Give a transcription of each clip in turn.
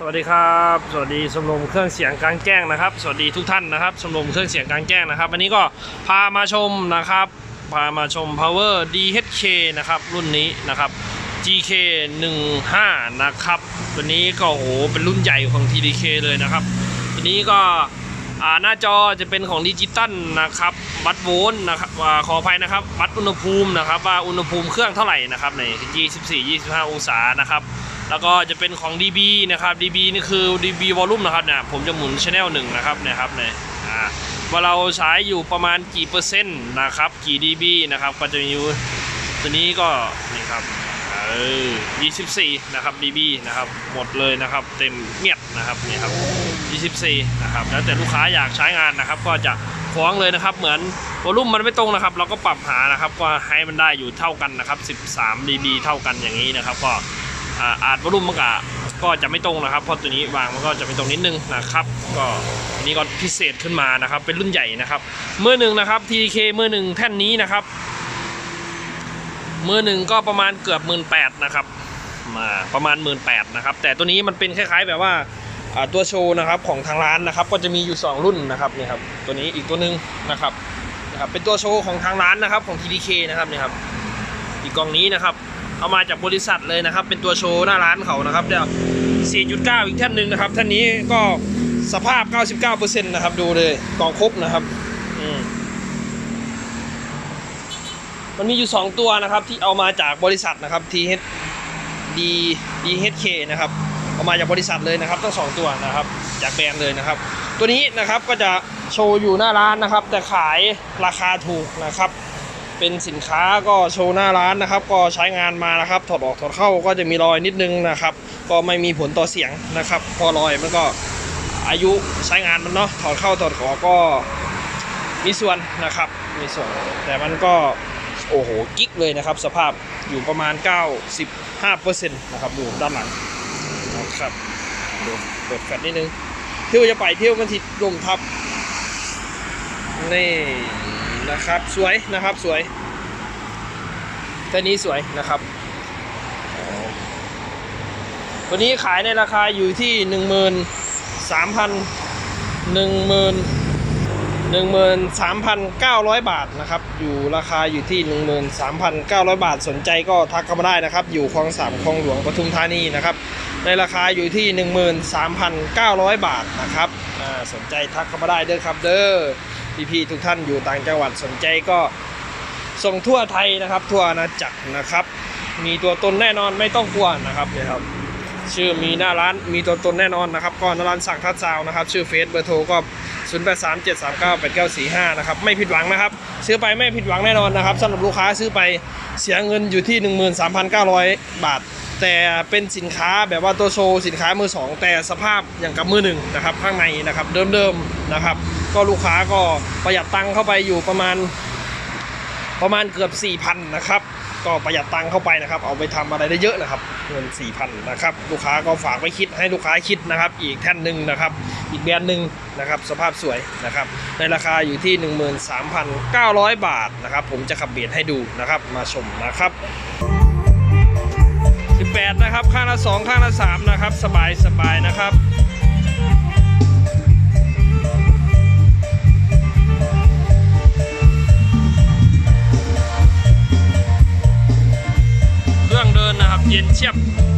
สวัสดีครับ สวัสดีชมรมเครื่องเสียงกลางแจ้งนะครับ สวัสดีทุกท่านนะครับชมรมเครื่องเสียงกลางแจ้งนะครับ วันนี้ก็พามาชมนะครับ พามาชม power DHK นะครับรุ่นนี้นะครับ GK 15นะครับตัวนี้ก็โอ้โหเป็นรุ่นใหญ่ของ TDK เลยนะครับทีนี้ก็หน้าจอจะเป็นของดิจิตอลนะครับวัดโวลต์นะครับขออภัยนะครับวัดอุณหภูมินะครับว่าอุณหภูมิเครื่องเท่าไหร่นะครับใน24 25 องศานะครับ แล้วก็จะเป็นของ DB นะครับ DB นี่คือ DB volume นะครับเนี่ยผมจะหมุน channel หนึ่งนะครับเนะครับเนี่ยอ่าว่าเราใช้อยู่ประมาณกี่เปอร์เซ็นต์นะครับกี่ DB นะครับก็จะมีตัวนี้ก็นี่ครับเออ24 นะครับ DB นะครับ หมดเลยนะครับ เต็มเมียดนะครับนี่ครับ 24 นะครับ แล้วแต่ลูกค้าอยากใช้งานนะครับ ก็จะฟ้องเลยนะครับ เหมือนวอลุ่มมันไม่ตรงนะครับ เราก็ปรับหานะครับ ก็ให้มันได้อยู่เท่ากันนะครับ 13 dB เท่ากันอย่างนี้นะครับ ก็ อาจวอลุ่มมันก็ก็จะไม่ตรงนะครับ เพราะตัวนี้วางมันก็จะไม่ตรงนิดนึงนะครับ ก็อันนี้ก็พิเศษขึ้นมานะครับ เป็นรุ่นใหญ่นะครับ เมื่อหนึ่งนะครับ TK เมื่อหนึ่งแท่นนี้นะครับ เมื่อหนึ่งก็ประมาณเกือบหมื่นแปดนะครับ มาประมาณหมื่นแปดนะครับ แต่ตัวนี้มันเป็นคล้ายๆแบบว่าอ่าตัวโชว์นะครับของทางร้านนะครับ ก็จะมีอยู่ 2 รุ่นนะครับนี่ครับตัวนี้อีกตัวหนึ่งนะครับนะครับ เป็นตัวโชว์ของทางร้านนะครับของ TDK นะครับนี่ครับอีกกล่องนี้นะครับ เอามาจากบริษัทเลยนะครับ เป็นตัวโชว์หน้าร้านเขานะครับเดี๋ยว 4.9 อีกแท่นหนึ่งนะครับ ท่านนี้ก็สภาพ 99%นะครับ ดูเลยกล่องครบนะครับอืมมันมีอยู่ 2 ตัวนะครับ ที่เอามาจากบริษัทนะครับ TH D DHK นะครับเอามาจากบริษัทเลยนะครับทั้งสองตัวนะครับ จากแบรนด์เลยนะครับ ตัวนี้นะครับก็จะโชว์อยู่หน้าร้านนะครับ แต่ขายราคาถูกนะครับ เป็นสินค้าก็โชว์หน้าร้านนะครับ ก็ใช้งานมานะครับ ถอดออกถอดเข้าก็จะมีรอยนิดนึงนะครับ ก็ไม่มีผลต่อเสียงนะครับ พอรอยมันก็อายุใช้งานมันเนาะถอดเข้าถอดออกก็มีส่วนนะครับ มีส่วน แต่มันก็โอ้โหกิ๊กเลยนะครับ สภาพอยู่ประมาณ 95%นะครับดูด้านหลังนะครับดูเปิดแฟลชนิดนึงเที่ยวจะไปเที่ยวมันทิดลมทับนี่นะครับ สวยนะครับสวย ตัวนี้สวยนะครับตัวนี้ขายในราคาอยู่ที่1 3 0 0 0 1 0 0 0 13,900บาทนะครับ อยู่ราคาอยู่ที่13,900บาทสนใจก็ทักเข้ามาได้นะครับ อยู่คลองสามคลองหลวงปทุมธานีนะครับ ในราคาอยู่ที่13,900บาทนะครับสนใจทักเข้ามาได้เด้อครับ เด้อพี่ๆทุกท่านอยู่ต่างจังหวัดสนใจก็ ส่งทั่วไทยนะครับ ทั่วอาณาจักรนะครับ มีตัวตนแน่นอนไม่ต้องกลัวนะครับเนี่ยครับ ชื่อมีหน้าร้านมีตัวตนแน่นอนนะครับก็หน้าร้านสั่งทัดซาวนะครับ ชื่อเฟซเบอร์โทรก็ 0 8 3 7 3 9 8 9 4 5 นะครับ ไม่ผิดหวังนะครับ ซื้อไปไม่ผิดหวังแน่นอนนะครับสำหรับลูกค้าซื้อไปเสียเงินอยู่ที่ 13,900 บาท แต่เป็นสินค้าแบบว่าตัวโชว์สินค้ามือสองแต่สภาพอย่างกับมือหนึ่งนะครับ ข้างในนะครับเดิมๆนะครับ ก็ลูกค้าก็ประหยัดตังค์เข้าไปอยู่ประมาณ ประมาณเกือบ 4,000 นะครับ ก็ประหยัดตังค์เข้าไปนะครับ เอาไปทำอะไรได้เยอะนะครับ เงิน 4,000 นะครับ ลูกค้าก็ฝากไว้คิดให้ลูกค้าคิดนะครับ อีกแท่นหนึ่งนะครับ อีกแบรนด์หนึ่งนะครับ สภาพสวยนะครับ ในราคาอยู่ที่ 13,900 บาทนะครับ ผมจะขับเบียดให้ดูนะครับ มาชมนะครับ 18 นะครับ ข้างละ 2 ข้างละ 3 นะครับ สบายสบายนะครับ น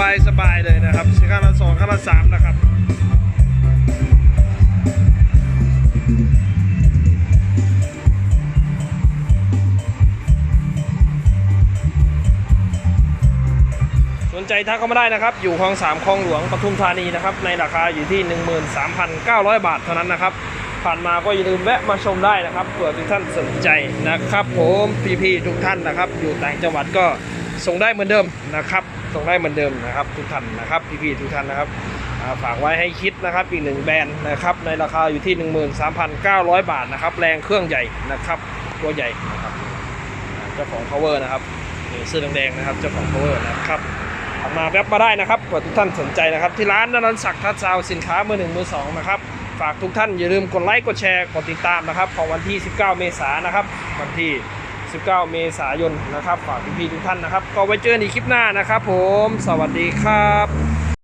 บายสบายเลยนะครับซื้ข้างละสองข้างละสามนะครับสนใจทักเข้ามาได้นะครับ อยู่คลองสามคลองหลวงปทุมธานีนะครับ ในราคาอยู่ที่ 13,900 บาทเท่านั้นนะครับ ผ่านมาก็อย่าลืมแวะมาชมได้นะครับเผื่อทุกท่านสนใจนะครับ ผมพี่ๆทุกท่านนะครับ อยู่ต่างจังหวัดก็ ส่งได้เหมือนเดิมนะครับ ส่งได้เหมือนเดิมนะครับ ทุกท่านนะครับพี่ๆทุกท่านนะครับฝากไว้ให้คิดนะครับอีกหนึ่งแบรนด์นะครับในราคาอยู่ที่ 13,900 บาทนะครับแรงเครื่องใหญ่นะครับตัวใหญ่นะครับเจ้าของ power นะครับเสื้อแดงๆนะครับเจ้าของ power นะครับมาแวบมาได้นะครับเผื่อทุกท่านสนใจนะครับ ที่ร้านนรันศักดิ์ทัดซาวสินค้ามือหนึ่งมือสองนะครับฝากทุกท่านอย่าลืมกดไลค์กดแชร์กดติดตามนะครับของวันที่ 19 เมษายนนะครับวันที่ 19 เมษายนนะครับ ฝากพี่ๆทุกท่านนะครับ ก็ไว้เจอกันอีกคลิปหน้านะครับผม สวัสดีครับ